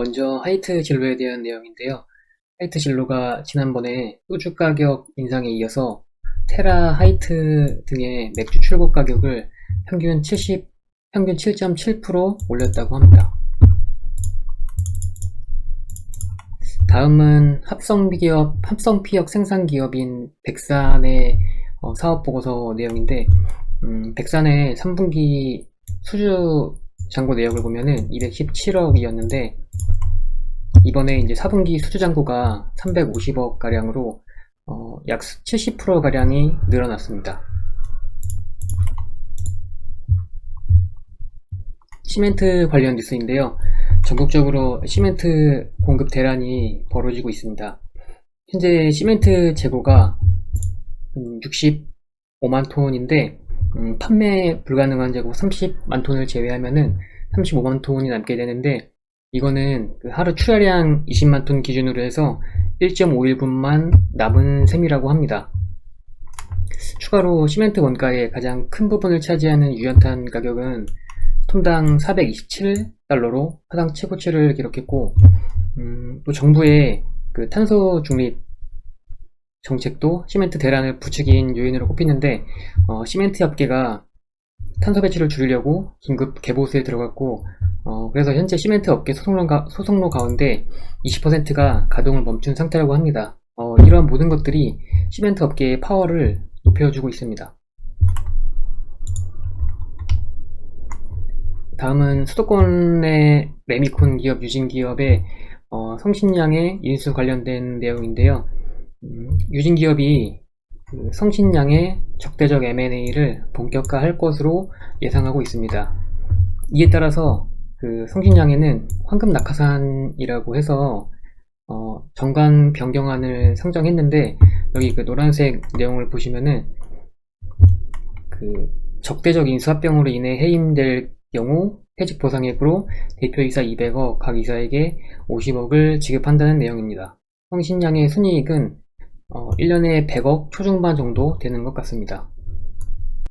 먼저 하이트 진로에 대한 내용인데요. 하이트 진로가 지난번에 소주 가격 인상에 이어서 테라 하이트 등의 맥주 출고 가격을 평균 70, 평균 7.7% 올렸다고 합니다. 다음은 합성기업, 합성피혁 생산기업인 백산의 어, 사업보고서 내용인데, 음, 백산의 3분기 수주 잔고 내역을 보면은 217억이었는데, 이번에 이제 4분기 수주 잔고가 350억 가량으로 어, 약 70% 가량이 늘어났습니다. 시멘트 관련 뉴스인데요. 전국적으로 시멘트 공급 대란이 벌어지고 있습니다. 현재 시멘트 재고가 65만 톤인데 음, 판매 불가능한 재고 30만 톤을 제외하면은 35만 톤이 남게 되는데 이거는 그 하루 출하량 20만 톤 기준으로 해서 1.5일분만 남은 셈이라고 합니다. 추가로 시멘트 원가의 가장 큰 부분을 차지하는 유연탄 가격은 톤당 427달러로 사상 최고치를 기록했고 음, 또 정부의 그 탄소 중립 정책도 시멘트 대란을 부추긴 요인으로 꼽히는데 어, 시멘트 업계가 탄소 배출을 줄이려고 긴급 개보수에 들어갔고 어, 그래서 현재 시멘트 업계 소송로, 가, 소송로 가운데 20%가 가동을 멈춘 상태라고 합니다. 어, 이러한 모든 것들이 시멘트 업계의 파워를 높여주고 있습니다. 다음은 수도권의 레미콘 기업, 유진 기업의 어, 성신양의 인수 관련된 내용인데요. 음, 유진 기업이 그 성신양의 적대적 M&A를 본격화할 것으로 예상하고 있습니다. 이에 따라서 그 성신양에는 황금 낙하산이라고 해서 어, 정관 변경안을 상정했는데 여기 그 노란색 내용을 보시면은 그 적대적 인수합병으로 인해 해임될 경우 퇴직 보상액으로 대표이사 200억, 각 이사에게 50억을 지급한다는 내용입니다. 성신양의 순이익은 어, 1년에 100억 초중반 정도 되는 것 같습니다.